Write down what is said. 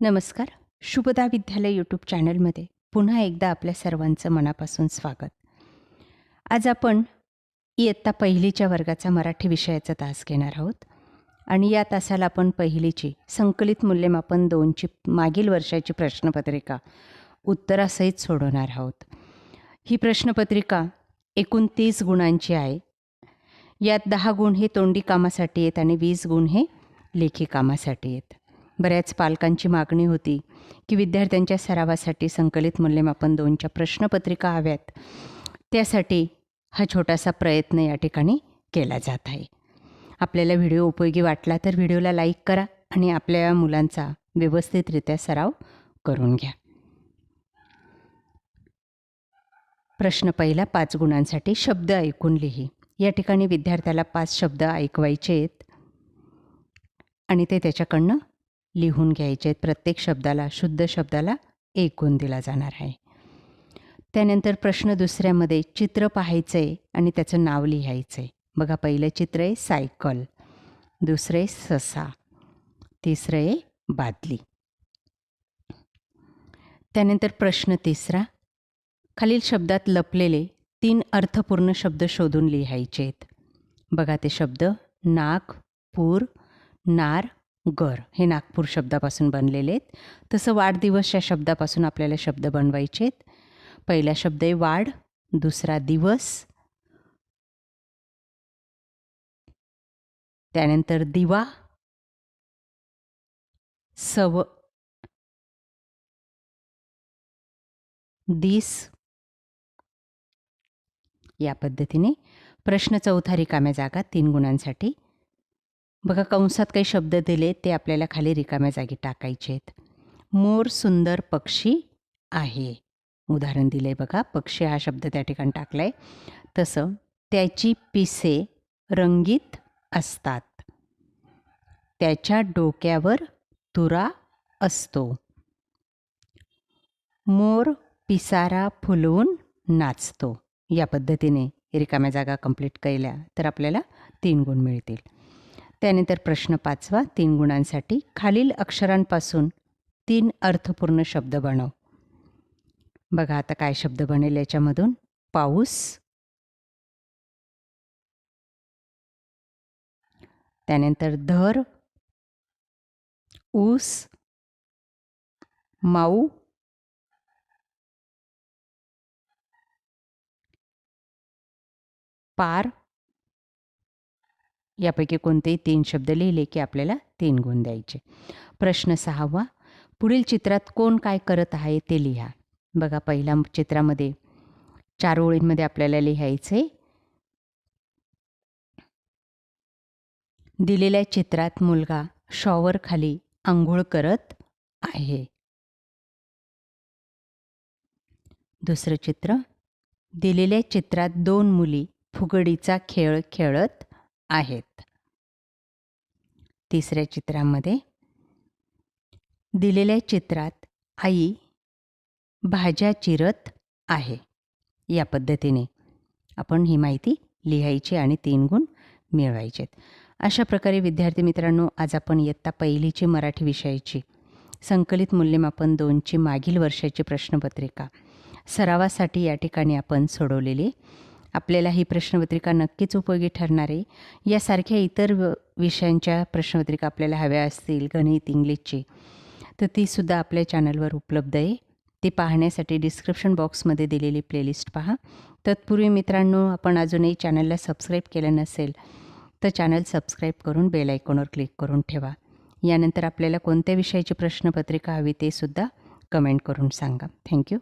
नमस्कार. शुभदा विद्यालय यूट्यूब चॅनलमध्ये पुन्हा एकदा आपल्या सर्वांचं मनापासून स्वागत. आज आपण इयत्ता पहिलीच्या वर्गाचा मराठी विषयाचा तास घेणार आहोत आणि या तासाला आपण पहिलीची संकलित मूल्यमापन दोनची मागील वर्षाची प्रश्नपत्रिका उत्तरासहित सोडवणार आहोत. ही प्रश्नपत्रिका एकूण तीस गुणांची आहे. यात दहा गुण हे तोंडी कामासाठी आहेत आणि वीस गुण हे लेखी कामासाठी आहेत. बऱ्याच पालकांची मागणी होती की विद्यार्थ्यांच्या सरावासाठी संकलित मूल्यमापन दोनच्या प्रश्नपत्रिका हव्यात. त्यासाठी हा छोटासा प्रयत्न या ठिकाणी केला जात आहे. आपल्याला व्हिडिओ उपयोगी वाटला तर व्हिडिओला लाईक करा आणि आपल्या मुलांचा व्यवस्थितरित्या सराव करून घ्या. प्रश्न पहिला पाच गुणांसाठी शब्द ऐकून लिही. या ठिकाणी विद्यार्थ्याला पाच शब्द ऐकवायचे आहेत आणि ते त्याच्याकडनं लिहून घ्यायचे आहेत. प्रत्येक शब्दाला शुद्ध शब्दाला एक गुण दिला जाणार आहे. त्यानंतर प्रश्न दुसऱ्यामध्ये चित्र पाहायचं आहे आणि त्याचं नाव लिहायचं. आहे बघा पहिलं चित्र आहे सायकल. दुसरं आहे ससा. तिसरं आहे बादली. त्यानंतर प्रश्न तिसरा. खालील शब्दात लपलेले तीन अर्थपूर्ण शब्द शोधून लिहायचे आहेत. बघा ते शब्द नाग पूर नार गर हे नागपूर शब्दापासून बनलेले आहेत. तसं वाढदिवस या शब्दापासून आपल्याला शब्द बनवायचे आहेत. पहिला शब्द आहे वाढ दुसरा दिवस त्यानंतर दिवा सव दिस या पद्धतीने प्रश्न चौथा रिकाम्या जागा तीन गुणांसाठी बघा कंसात काही शब्द दिले ते आपल्याला खाली रिकाम्या जागी टाकायचे आहेत. मोर सुंदर पक्षी आहे. उदाहरण दिलं आहे बघा पक्षी हा शब्द त्या ठिकाणी टाकला आहे तसं त्याची पिसे रंगीत असतात. त्याच्या डोक्यावर तुरा असतो. मोर पिसारा फुलवून नाचतो. या पद्धतीने रिकाम्या जागा कंप्लीट केल्या तर आपल्याला तीन गुण मिळतील. त्यानंतर प्रश्न पाचवा तीन गुणांसाठी खालील अक्षरांपासून तीन अर्थपूर्ण शब्द बनव. बघा आता काय शब्द बनेल याच्यामधून. पाऊस. त्यानंतर धर. ऊस. माऊ. पार. यापैकी कोणतेही तीन शब्द लिहिले की आपल्याला तीन गुण द्यायचे. प्रश्न सहावा पुढील चित्रात कोण काय करत आहे ते लिहा. बघा पहिल्या चित्रामध्ये चार ओळींमध्ये आपल्याला लिहायचे दिलेल्या चित्रात मुलगा शॉवर खाली आंघोळ करत आहे. दुसरं चित्र दिलेल्या चित्रात दोन मुली फुगडीचा खेळ खेळत आहेत. तिसऱ्या चित्रामध्ये दिलेल्या चित्रात आई भाज्या चिरत आहे. या पद्धतीने आपण ही माहिती लिहायची आणि तीन गुण मिळवायचे अशा प्रकारे विद्यार्थी मित्रांनो आज आपण इयत्ता पहिलीची मराठी विषयाची संकलित मूल्यमापन दोनची मागील वर्षाची प्रश्नपत्रिका सरावासाठी या ठिकाणी आपण सोडवलेली आपल्याला ही प्रश्नपत्रिका नक्कीच उपयोगी ठरणार आहे. यासारख्या इतर विषयांच्या प्रश्नपत्रिका आपल्याला हव्या असतील गणित इंग्लिशची तर तीसुद्धा आपल्या चॅनलवर उपलब्ध आहे. ती पाहण्यासाठी डिस्क्रिप्शन बॉक्समध्ये दिलेली प्लेलिस्ट पहा. तत्पूर्वी मित्रांनो आपण अजूनही चॅनलला सबस्क्राईब केलं नसेल तर चॅनल सबस्क्राईब करून बेल आयकॉनवर क्लिक करून ठेवा. यानंतर आपल्याला कोणत्या विषयाची प्रश्नपत्रिका हवी ते सुद्धा कमेंट करून सांगा. थँक्यू.